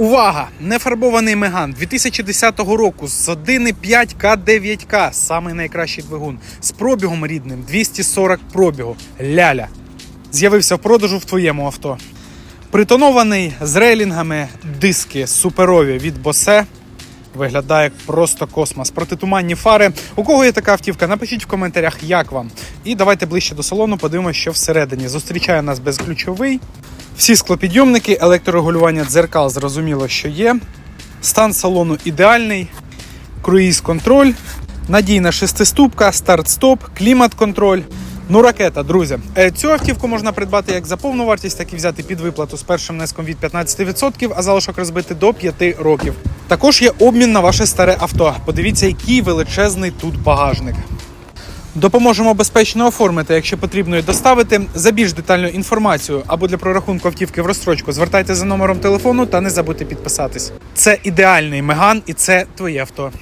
Увага! Нефарбований Меган 2010 року з 1,5 К9К, самий найкращий двигун, з пробігом рідним 240 пробігу. Ляля. З'явився в продажу в твоєму авто. Притонований з рейлінгами диски суперові від Bose. Виглядає просто космос. Протитуманні фари. У кого є така автівка? Напишіть в коментарях, як вам. І давайте ближче до салону, подивимося, що всередині. Зустрічає нас безключовий. Всі склопідйомники, електрорегулювання дзеркал, зрозуміло, що є. Стан салону ідеальний. Круїз-контроль, надійна шестиступка, старт-стоп, клімат-контроль. Ну, ракета, друзі. Е, Цю автівку можна придбати як за повну вартість, так і взяти під виплату з першим внеском від 15%, а залишок розбити до 5 років. Також є обмін на ваше старе авто. Подивіться, який величезний тут багажник. Допоможемо безпечно оформити, якщо потрібно і доставити. За більш детальну інформацію або для прорахунку автівки в розстрочку звертайте за номером телефону та не забудьте підписатись. Це ідеальний меган і це твоє авто.